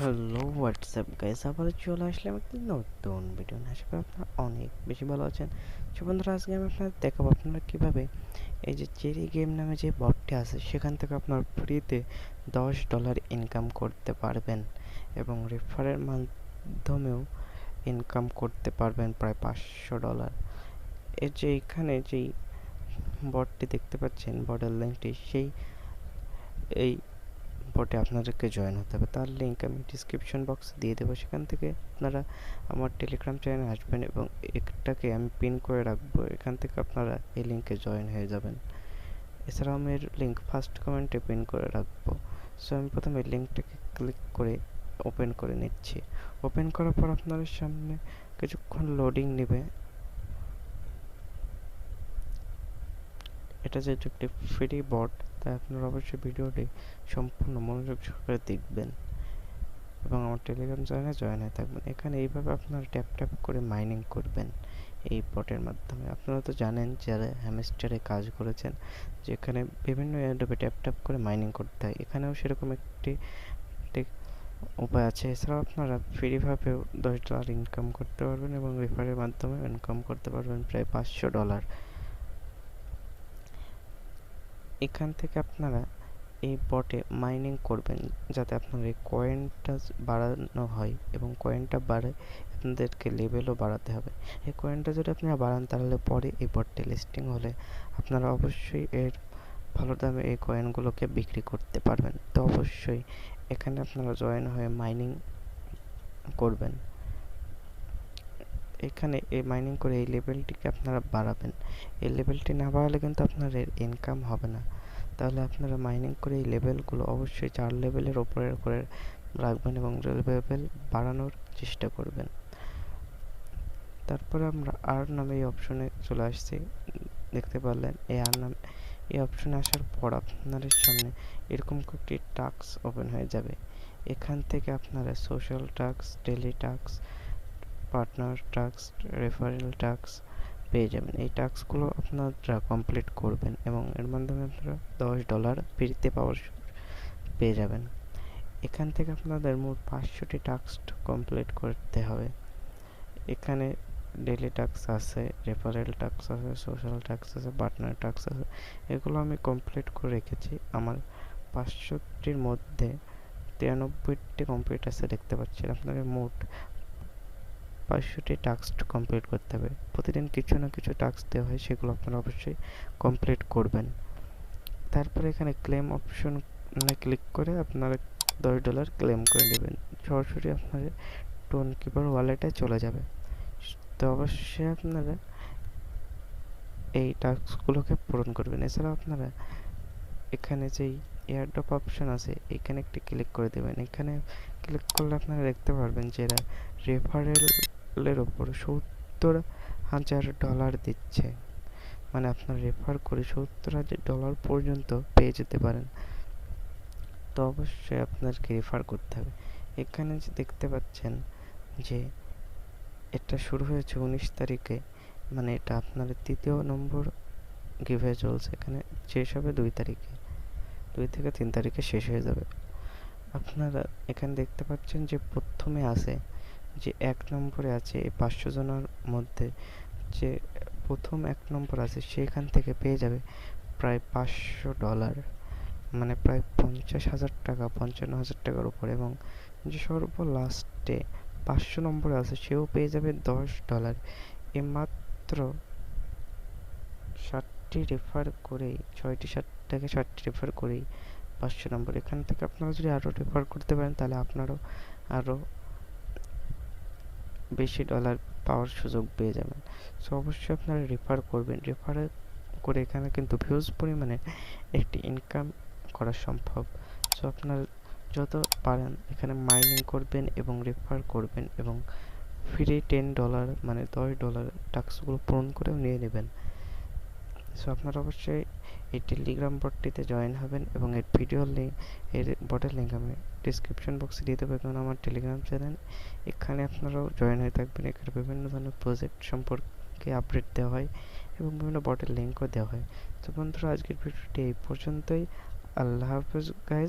Hello WhatsApp guys আবার চলে আসলাম একটি নতুন ভিডিও আশা করি আপনারা অনেক বেশি ভালো আছেন। তো বন্ধুরা, আজকে আমি আপনাদের দেখাবো আপনারা কীভাবে এই যে চেরি গেম নামে যে বটটি আছে, সেখান থেকে আপনার ফ্রিতে দশ ডলার ইনকাম করতে পারবেন এবং রেফারের মাধ্যমেও ইনকাম করতে পারবেন প্রায় পাঁচশো ডলার এই যে এখানে যেই বটটি দেখতে পাচ্ছেন বটের লিঙ্কটি সেই এই বটে আপনাদেরকে জয়েন হতে হবে। তার লিঙ্ক আমি ডিসক্রিপশন বক্সে দিয়ে দেবো। সেখান থেকে আপনারা আমার টেলিগ্রাম চ্যানেলে আসবেন এবং এটাকে আমি পিন করে রাখব। এখান থেকে আপনারা এই লিঙ্কে জয়েন হয়ে যাবেন। এছাড়াও আমি এর লিঙ্ক ফার্স্ট কমেন্টে পিন করে রাখব। সো আমি প্রথমে লিঙ্কটাকে ক্লিক করে ওপেন করে নিচ্ছি। ওপেন করার পর আপনাদের সামনে কিছুক্ষণ লোডিং নেবে। এটা যেহেতু একটি ফ্রি বট তাই আপনারা অবশ্যই ভিডিওটি সম্পূর্ণ মনোযোগ সহকারে দেখবেন এবং আমার টেলিগ্রাম চ্যানেলে জয়েন হয়ে থাকবেন। এখানে এইভাবে আপনারা ট্যাপ ট্যাপ করে মাইনিং করবেন এই বটের মাধ্যমে। আপনারা তো জানেন যারা হ্যামস্টারে কাজ করেছেন, যেখানে বিভিন্ন এয়ারডোপে ট্যাপ ট্যাপ করে মাইনিং করতে হয়। এখানেও সেরকম একটি উপায় আছে। এছাড়াও আপনারা ফ্রিভাবেও দশ ডলার ইনকাম করতে পারবেন এবং রেফারের মাধ্যমে ইনকাম করতে পারবেন প্রায় পাঁচশো ডলার এখান থেকে আপনারা এই বটে মাইনিং করবেন যাতে আপনার এই কয়েনটা বাড়ানো হয় এবং কয়েনটা বাড়ে, আপনাদেরকে লেভেলও বাড়াতে হবে। এই কয়েনটা যদি আপনারা বাড়ান, তাহলে পরে এই বটটি লিস্টিং হলে আপনারা অবশ্যই এর ভালো দামে এই কয়েনগুলোকে বিক্রি করতে পারবেন। তো অবশ্যই এখানে আপনারা জয়েন হয়ে মাইনিং করবেন। এখানে এই মাইনিং করে এই লেভেলটিকে আপনারা বাড়াবেন। এই লেভেলটি না বাড়ালে কিন্তু আপনার ইনকাম হবে না। তাহলে আপনারা মাইনিং করে এই লেভেলগুলো অবশ্যই চার লেভেলের ওপরে করে রাখবেন এবং লেভেল বাড়ানোর চেষ্টা করবেন। তারপরে আমরা আর নামে এই অপশনে চলে আসছি। দেখতে পারলেন এই আর নাম, এই অপশনে আসার পর আপনাদের সামনে এরকম কয়েকটি টাস্ক ওপেন হয়ে যাবে। এখান থেকে আপনারা social task daily task partner task referral task পেয়ে যাবেন। এই টাস্কগুলো আপনারা কমপ্লিট করবেন এবং এর মাধ্যমে আপনারা দশ ডলার ফ্রিতে পাওয়ার পেয়ে যাবেন। এখান থেকে আপনাদের মোট পাঁচশোটি টাস্ক কমপ্লিট করতে হবে। এখানে ডেলি টাস্ক আছে রেফারেল টাস্ক আছে সোশ্যাল টাস্ক আছে পার্টনার টাস্ক আছে, এগুলো আমি কমপ্লিট করে রেখেছি। আমার পাঁচশোটির মধ্যে তিরানব্বইটি কমপ্লিট আছে, দেখতে পাচ্ছেন। আপনাদের মোট পাঁচশোটি টাস্ক কমপ্লিট করতে হবে। প্রতিদিন কিছু না কিছু টাস্ক দেওয়া হয়, সেগুলো আপনারা অবশ্যই কমপ্লিট করবেন। তারপরে এখানে ক্লেম অপশন মানে ক্লিক করে আপনারা দশ ডলার ক্লেম করে নেবেন। সরাসরি আপনাদের টোন কিপার ওয়ালেটে চলে যাবে। তো অবশ্যই আপনারা এই টাস্কগুলোকে পূরণ করবেন। এছাড়াও আপনারা এখানে যেই এয়ারড্রপ অপশন আছে, এখানে একটি ক্লিক করে দেবেন। এখানে ক্লিক করলে আপনারা দেখতে পারবেন যে এরা রেফারেলের ওপর সত্তর হাজার ডলার দিচ্ছে। মানে আপনার রেফার করে সত্তর হাজার ডলার পর্যন্ত পেয়ে যেতে পারেন। তো অবশ্যই আপনাকে রেফার করতে হবে। এখানে যে দেখতে পাচ্ছেন যে এটা শুরু হয়েছে উনিশ তারিখে। মানে এটা আপনার তৃতীয় নম্বর গিভে চলছে এখানে, শেষ হবে দুই তারিখে। দুই থেকে তিন তারিখে শেষ হয়ে যাবে। আপনারা এখানে দেখতে পাচ্ছেন যে প্রথমে আছে যে এক নম্বরে আছে এই পাঁচশো জনের মধ্যে যে প্রথম এক নম্বর আছে সেখান থেকে পেয়ে যাবে প্রায় পাঁচশো ডলার মানে প্রায় পঞ্চাশ হাজার টাকা, পঞ্চান্ন হাজার টাকার উপর এবং যে সর্ব লাস্টে পাঁচশো নম্বরে আছে সেও পেয়ে যাবে দশ ডলার এ মাত্র ষাটটি রেফার করেই, ছয়টি ষাট থেকে ষাটটি রেফার করেই পাঁচশো নম্বর। এখান থেকে আপনারা যদি আরও রেফার করতে পারেন তাহলে আপনারও আরও বেশি ডলার পাওয়ার সুযোগ পেয়ে যাবেন। সো অবশ্যই আপনারা রেফার করবেন। রেফার করে এখানে কিন্তু ভিউজ পরিমাণে একটি ইনকাম করা সম্ভব। সো আপনারা যত পারেন এখানে মাইনিং করবেন এবং রেফার করবেন এবং ফ্রি টেন ডলার মানে দশ ডলার টাস্কগুলো পূরণ করেও নিয়ে নেবেন। সো আপনারা অবশ্যই এই টেলিগ্রাম বটটিতে জয়েন হবেন এবং এর ভিডিও লিঙ্ক এর বটের লিঙ্ক আমি ডিসক্রিপশন বক্সে দিয়ে দেবো। এবং আমার টেলিগ্রাম চ্যানেল এখানে আপনারাও জয়েন হয়ে থাকবেন। এখানে বিভিন্ন ধরনের প্রজেক্ট সম্পর্কে আপডেট দেওয়া হয় এবং বিভিন্ন বটের লিঙ্কও দেওয়া হয়। তো বন্ধুরা, আজকের ভিডিওটি এই পর্যন্তই। আল্লাহ হাফেজ গাইজ